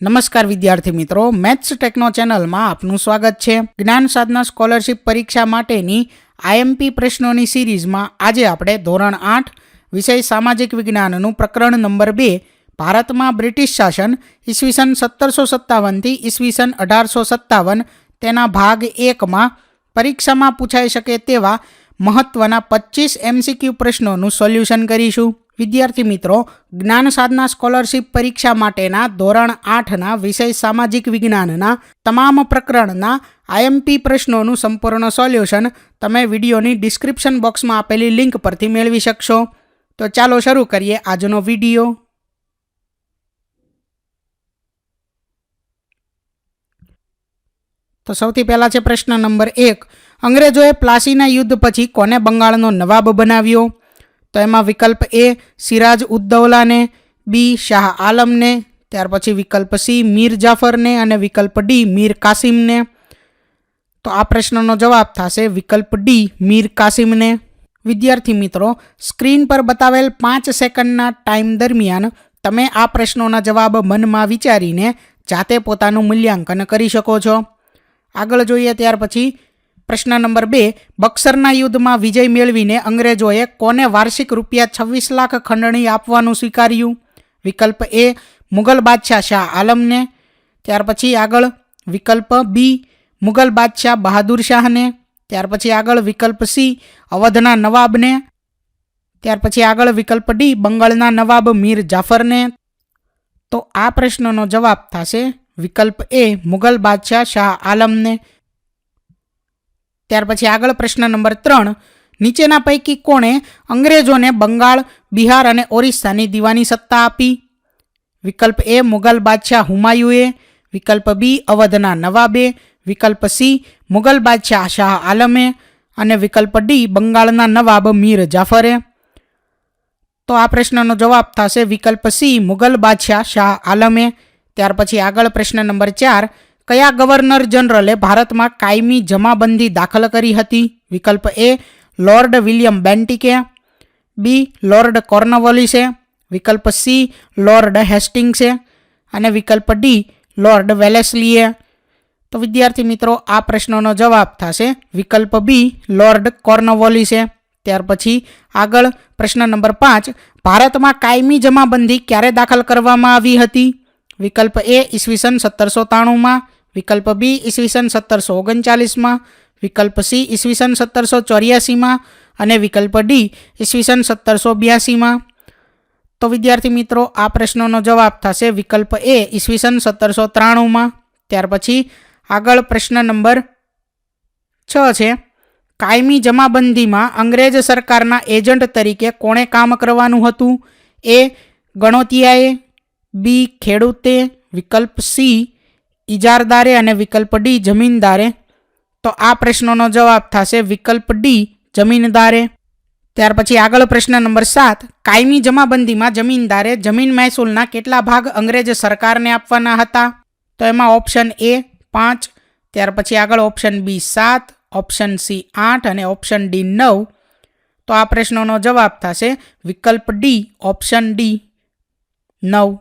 નમસ્કાર વિદ્યાર્થી મિત્રો, મેથ્સ ટેકનો ચેનલમાં આપનું સ્વાગત છે. જ્ઞાન સાધના સ્કોલરશિપ પરીક્ષા માટેની આઈએમપી પ્રશ્નોની સિરીઝમાં આજે આપણે ધોરણ આઠ, વિષય સામાજિક વિજ્ઞાનનું પ્રકરણ નંબર બે, ભારતમાં બ્રિટિશ શાસન ઈસવીસન સત્તરસો સત્તાવનથી ઈસવીસન અઢારસો સત્તાવન, તેના ભાગ એકમાં પરીક્ષામાં પૂછાઈ શકે તેવા મહત્વના પચીસ એમસીક્યુ પ્રશ્નોનું સોલ્યુશન કરીશું. વિદ્યાર્થી મિત્રો, જ્ઞાન સાધના સ્કોલરશિપ પરીક્ષા માટેના ધોરણ આઠના વિષય સામાજિક વિજ્ઞાનના તમામ પ્રકરણના આઈએમપી પ્રશ્નોનું સંપૂર્ણ સોલ્યુશન તમે વિડીયોની ડિસ્ક્રિપ્શન બોક્સમાં આપેલી લિંક પરથી મેળવી શકશો. તો ચાલો શરૂ કરીએ આજનો વીડિયો. તો સૌથી પહેલાં છે પ્રશ્ન નંબર એક. અંગ્રેજોએ પ્લાસીના યુદ્ધ પછી કોને બંગાળનો નવાબ બનાવ્યો? તો એમાં વિકલ્પ એ સિરાજ ઉદ્દૌલાને, બી શાહ આલમને, ત્યાર પછી વિકલ્પ સી મીર જાફરને અને વિકલ્પ ડી મીર કાસિમને. તો આ પ્રશ્નનો જવાબ થશે વિકલ્પ ડી મીર કાસિમને. વિદ્યાર્થી મિત્રો, સ્ક્રીન પર બતાવેલ પાંચ સેકન્ડના ટાઈમ દરમિયાન તમે આ પ્રશ્નોના જવાબ મનમાં વિચારીને જાતે પોતાનું મૂલ્યાંકન કરી શકો છો. આગળ જોઈએ ત્યાર પછી પ્રશ્ન નંબર બે, બક્સરના યુદ્ધમાં વિજય મેળવીને અંગ્રેજોએ કોને વાર્ષિક રૂપિયા છવ્વીસ લાખ ખંડણી આપવાનું સ્વીકાર્યું? વિકલ્પ એ મુગલ બાદશાહ શાહ આલમને. ત્યાર પછી આગળ વિકલ્પ બી મુગલ બાદશાહ બહાદુર શાહને. ત્યાર પછી આગળ વિકલ્પ સી, અવધના નવાબને. ત્યાર પછી આગળ વિકલ્પ ડી, બંગાળના નવાબ મીર જાફરને. તો આ પ્રશ્નનો જવાબ થશે વિકલ્પ એ મુગલ બાદશાહ શાહ આલમને. ત્યાર પછી આગળ પ્રશ્ન નંબર ત્રણ. નીચેના પૈકી કોણે અંગ્રેજોને બંગાળ, બિહાર અને ઓરિસ્સાની દીવાની સત્તા આપી? વિકલ્પ એ મુગલ બાદશાહ હુમાયુએ, વિકલ્પ બી અવધના નવાબે, વિકલ્પ સી મુગલ બાદશાહ શાહ આલમે અને વિકલ્પ ડી બંગાળના નવાબ મીર જાફરે. તો આ પ્રશ્નનો જવાબ થશે વિકલ્પ સી મુગલ બાદશાહ શાહ આલમે. ત્યાર પછી આગળ પ્રશ્ન નંબર ચાર. કયા ગવર્નર જનરલે ભારતમાં કાયમી જમાબંધી દાખલ કરી હતી? વિકલ્પ એ, લોર્ડ વિલિયમ બેન્ટિકે. બી, લોર્ડ કોર્નવોલિસે વિકલ્પ સી, લોર્ડ હેસ્ટિંગ્સે અને વિકલ્પ ડી, લોર્ડ વેલેસલીએ. તો વિદ્યાર્થી મિત્રો, આ પ્રશ્નનો જવાબ થશે. વિકલ્પ બી, લોર્ડ કોર્નવોલિસે ત્યાર પછી આગળ પ્રશ્ન નંબર પાંચ, ભારતમાં કાયમી જમાબંધી ક્યારે દાખલ કરવામાં આવી હતી? વિકલ્પ એ, ઈસવીસન સત્તરસો ત્રાણુંમાં વિકલ્પ બી ઈસવીસન સત્તરસો ઓગણચાલીસમાં, વિકલ્પ સી ઈસવીસન સત્તરસો ચોર્યાસીમાં અને વિકલ્પ ડી ઈસવીસન સત્તરસો બ્યાસીમાં. તો વિદ્યાર્થી મિત્રો, આ પ્રશ્નનો જવાબ થશે વિકલ્પ એ ઈસવીસન સત્તરસો ત્રાણુંમાં. ત્યાર પછી આગળ પ્રશ્ન નંબર છ છે. કાયમી જમાબંધીમાં અંગ્રેજ સરકારના એજન્ટ તરીકે કોણે કામ કરવાનું હતું? એ ગણોતિયાએ, બી ખેડૂતે, વિકલ્પ સી ઇજારદારે અને વિકલ્પ ડી જમીનદારે? તો આ પ્રશ્નોનો જવાબ થશે વિકલ્પ ડી જમીનદારે. ત્યાર પછી આગળ પ્રશ્ન નંબર સાત, કાયમી જમાબંધીમાં જમીનદારે જમીન મહેસૂલના કેટલા ભાગ અંગ્રેજ સરકારને આપવાના હતા? તો એમાં ઓપ્શન એ પાંચ, ત્યાર પછી આગળ ઓપ્શન બી સાત, ઓપ્શન સી આઠ અને ઓપ્શન ડી નવ. તો આ પ્રશ્નોનો જવાબ થશે વિકલ્પ ડી, ઓપ્શન ડી નવ.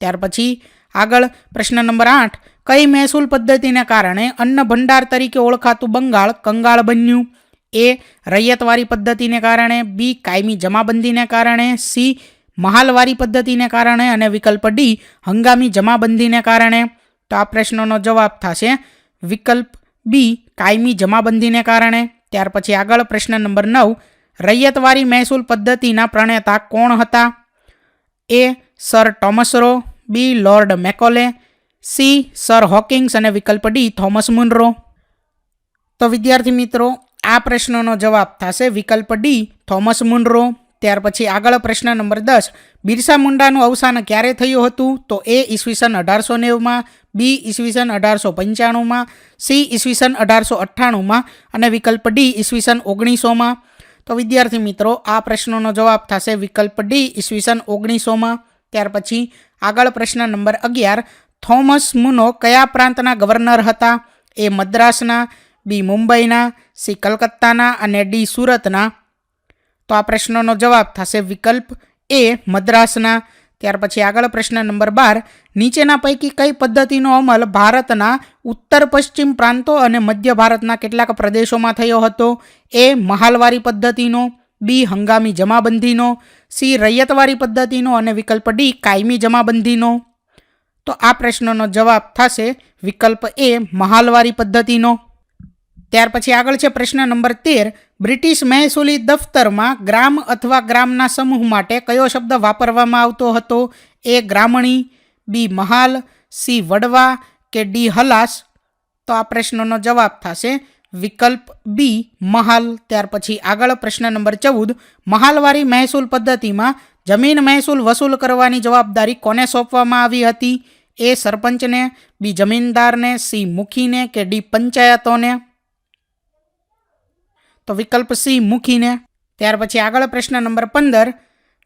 ત્યાર પછી આગળ પ્રશ્ન નંબર આઠ, કઈ મહેસૂલ પદ્ધતિને કારણે અન્ન ભંડાર તરીકે ઓળખાતું બંગાળ કંગાળ બન્યું? એ, રૈયતવારી પદ્ધતિને કારણે, બી, કાયમી જમાબંધીને કારણે, સી, મહાલવારી પદ્ધતિને કારણે અને વિકલ્પ ડી, હંગામી જમાબંધીને કારણે? તો આ પ્રશ્નનો જવાબ થશે વિકલ્પ બી, કાયમી જમાબંધીને કારણે. ત્યાર પછી આગળ પ્રશ્ન નંબર નવ, રૈયતવારી મહેસૂલ પદ્ધતિના પ્રણેતા કોણ હતા? A, sir Thomas Roe B, lord Macaulay, C, sir Hawkins અને વિકલ્પ ડી, થોમસ મુનરો. તો વિદ્યાર્થી મિત્રો, આ પ્રશ્નનો જવાબ થશે વિકલ્પ ડી, થોમસ મુનરો. ત્યાર પછી આગળ પ્રશ્ન નંબર દસ, બિરસા મુંડાનું અવસાન ક્યારે થયું હતું? તો એ ઈસવીસન અઢારસો નેવુંમાં, બી ઈસવીસન અઢારસો પંચાણુંમાં, સી ઈસવીસન અઢારસો અઠ્ઠાણુંમાં અને વિકલ્પ ડી ઈસવીસન ઓગણીસોમાં. તો વિદ્યાર્થી મિત્રો, આ પ્રશ્નનો જવાબ થશે વિકલ્પ ડી ઈસવીસન ઓગણીસોમાં. ત્યાર પછી આગળ પ્રશ્ન નંબર અગિયાર, થોમસ મુનો કયા પ્રાંતના ગવર્નર હતા? એ મદ્રાસના, બી મુંબઈના, સી કલકત્તાના અને ડી સુરતના? તો આ પ્રશ્નનો જવાબ થશે વિકલ્પ એ મદ્રાસના. ત્યાર પછી આગળ પ્રશ્ન નંબર બાર, નીચેના પૈકી કઈ પદ્ધતિનો અમલ ભારતના ઉત્તર પશ્ચિમ પ્રાંતો અને મધ્ય ભારતના કેટલાક પ્રદેશોમાં થયો હતો? એ મહાલવારી પદ્ધતિનો બી હંગામી જમાબંધીનો, સી રૈયતવારી પદ્ધતિનો અને વિકલ્પ ડી કાયમી જમાબંધીનો. તો આ પ્રશ્નનો જવાબ થશે વિકલ્પ એ મહાલવારી પદ્ધતિનો. ત્યાર પછી આગળ છે પ્રશ્ન નંબર તેર, બ્રિટિશ મહેસૂલી દફતરમાં ગ્રામ અથવા ગ્રામના સમૂહ માટે કયો શબ્દ વાપરવામાં આવતો હતો? એ ગ્રામણી, બી મહાલ, સી વડવા કે ડી હલાસ? તો આ પ્રશ્નનો જવાબ થશે વિકલ્પ બી, મહાલ. ત્યાર પછી આગળ પ્રશ્ન નંબર ચૌદ, મહાલવારી મહેસૂલ પદ્ધતિમાં જમીન મહેસૂલ વસૂલ કરવાની જવાબદારી કોને સોંપવામાં આવી હતી? એ સરપંચને, બી જમીનદારને, સી મુખીને કે ડી પંચાયતોને? તો વિકલ્પ સી મુખીને. ત્યાર પછી આગળ પ્રશ્ન નંબર પંદર,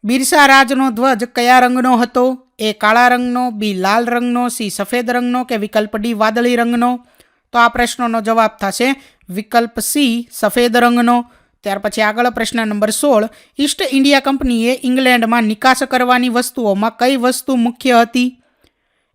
બિરસા રાજનો ધ્વજ કયા રંગનો હતો? એ કાળા રંગનો, બી લાલ રંગનો, સી સફેદ રંગનો કે વિકલ્પ ડી વાદળી રંગનો? તો આ પ્રશ્નોનો જવાબ થશે વિકલ્પ સી, સફેદ રંગનો. ત્યાર પછી આગળ પ્રશ્ન નંબર સોળ, ઈસ્ટ ઇન્ડિયા કંપનીએ ઇંગ્લેન્ડમાં નિકાસ કરવાની વસ્તુઓમાં કઈ વસ્તુ મુખ્ય હતી?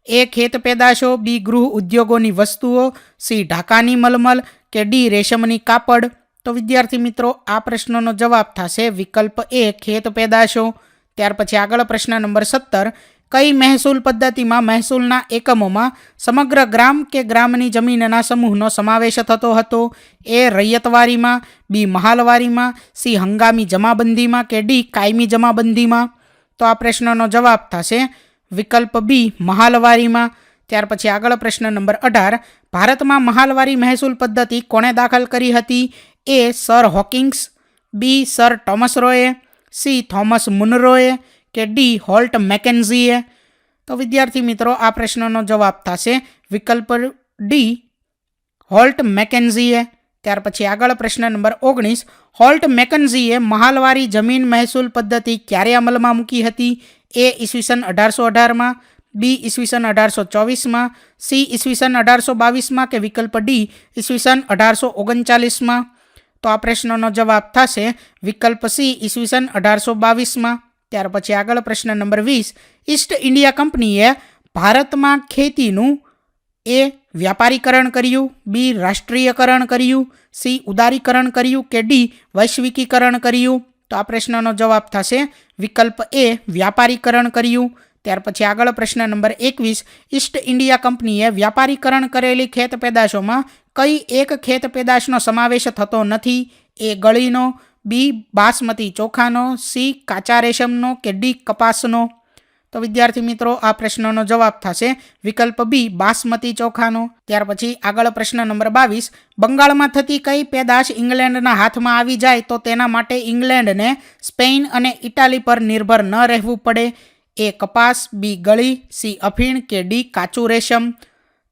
એ ખેત પેદાશો, બી ગૃહ ઉદ્યોગોની વસ્તુઓ, સી ઢાકાની મલમલ કે ડી રેશમની કાપડ? તો વિદ્યાર્થી મિત્રો, આ પ્રશ્નનો જવાબ થશે વિકલ્પ એ, ખેત પેદાશો. ત્યાર પછી આગળ પ્રશ્ન નંબર સત્તર કઈ મહેસૂલ પદ્ધતિમાં મહેસૂલના એકમોમાં સમગ્ર ગ્રામ કે ગ્રામની જમીનના સમૂહનો સમાવેશ થતો હતો? એ રૈયતવારીમાં, બી મહાલવારીમાં, સી હંગામી જમાબંધીમાં કે ડી કાયમી જમાબંધીમાં? તો આ પ્રશ્નનો જવાબ થશે વિકલ્પ બી મહાલવારીમાં. ત્યાર પછી આગળ પ્રશ્ન નંબર અઢાર. ભારતમાં મહાલવારી મહેસૂલ પદ્ધતિ કોણે દાખલ કરી હતી? A sir Hawkins, B sir Thomas Roy, C Thomas મુનરોએ કે ડી હોલ્ટ મેકેન્ઝીએ. તો વિદ્યાર્થી મિત્રો, આ પ્રશ્નનો જવાબ થશે વિકલ્પ ડી હોલ્ટ મેકેન્ઝીએ. ત્યાર પછી આગળ પ્રશ્ન નંબર ઓગણીસ. હોલ્ટ મેકન્ઝીએ મહાલવારી જમીન મહેસૂલ પદ્ધતિ ક્યારે અમલમાં મૂકી હતી? એ ઈસવીસન અઢારસો અઢારમાં બી ઈસવીસન અઢારસો ચોવીસમાં સી ઈસવીસન અઢારસો બાવીસમાં કે વિકલ્પ ડી ઈસવીસન અઢારસો ઓગણચાલીસમાં તો આ પ્રશ્નનો જવાબ થશે વિકલ્પ સી ઈસવીસન અઢારસો બાવીસમાં ત્યાર પછી આગળ પ્રશ્ન નંબર વીસ ઈસ્ટ ઇન્ડિયા કંપનીએ ભારતમાં ખેતીનું એ વ્યાપારીકરણ કર્યું બી રાષ્ટ્રીયકરણ કર્યું સી ઉદારીકરણ કર્યું કે ડી વૈશ્વિકીકરણ કર્યું? તો આ પ્રશ્નનો જવાબ થશે, વિકલ્પ એ વ્યાપારીકરણ કર્યું. ત્યાર પછી આગળ પ્રશ્ન નંબર એકવીસ ઈસ્ટ ઇન્ડિયા કંપનીએ વ્યાપારીકરણ કરેલી ખેત પેદાશોમાં કઈ એક ખેત પેદાશનો સમાવેશ થતો નથી? એ ગળીનો બી, બાસમતી ચોખાનો, સી, કાચા રેશમનો કે ડી, કપાસનો? તો વિદ્યાર્થી મિત્રો, આ પ્રશ્નનો જવાબ થશે વિકલ્પ બી, બાસમતી ચોખાનો. ત્યાર પછી આગળ પ્રશ્ન નંબર બાવીસ, બંગાળમાં થતી કઈ પેદાશ ઇંગ્લેન્ડના હાથમાં આવી જાય તો તેના માટે ઇંગ્લેન્ડને સ્પેન અને ઇટાલી પર નિર્ભર ન રહેવું પડે? એ કપાસ, બી, ગળી, સી, અફીણ કે ડી, કાચું રેશમ?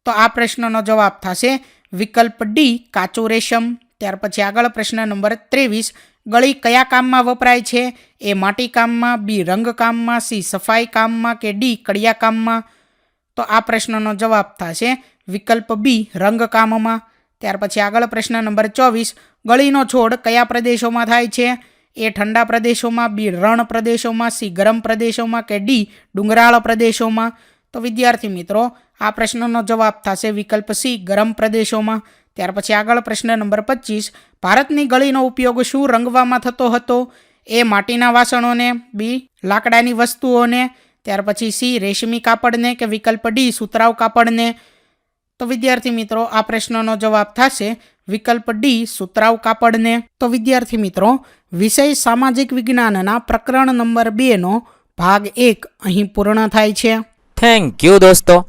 તો આ પ્રશ્નનો જવાબ થશે વિકલ્પ ડી, કાચું રેશમ. ત્યાર પછી આગળ પ્રશ્ન નંબર ત્રેવીસ, ગળી કયા કામમાં વપરાય છે? એ માટી કામમાં, બી રંગકામમાં સી સફાઈ કામમાં કે ડી કડિયા કામમાં? તો આ પ્રશ્નનો જવાબ થશે વિકલ્પ બી રંગકામમાં ત્યાર પછી આગળ પ્રશ્ન નંબર ચોવીસ, ગળીનો છોડ કયા પ્રદેશોમાં થાય છે? એ ઠંડા પ્રદેશોમાં, બી રણ પ્રદેશોમાં, સી ગરમ પ્રદેશોમાં કે ડી ડુંગરાળ પ્રદેશોમાં? તો વિદ્યાર્થી મિત્રો, આ પ્રશ્નનો જવાબ થશે વિકલ્પ સી, ગરમ પ્રદેશોમાં. ત્યાર પછી આગળ પ્રશ્ન નંબર પચીસ, ભારતની ગળીનો ઉપયોગ શું રંગવામાં થતો હતો? એ માટીના વાસણોને, બી, લાકડાની વસ્તુઓને, ત્યાર પછી સી, રેશમી કાપડને કે વિકલ્પ ડી સુતરાવ કાપડને? તો વિદ્યાર્થી મિત્રો, આ પ્રશ્નનો જવાબ થશે વિકલ્પ ડી સુતરાવ કાપડને. તો વિદ્યાર્થી મિત્રો, વિષય સામાજિક વિજ્ઞાનના પ્રકરણ નંબર બેનો ભાગ એક અહીં પૂર્ણ થાય છે. થેન્ક યુ દોસ્તો.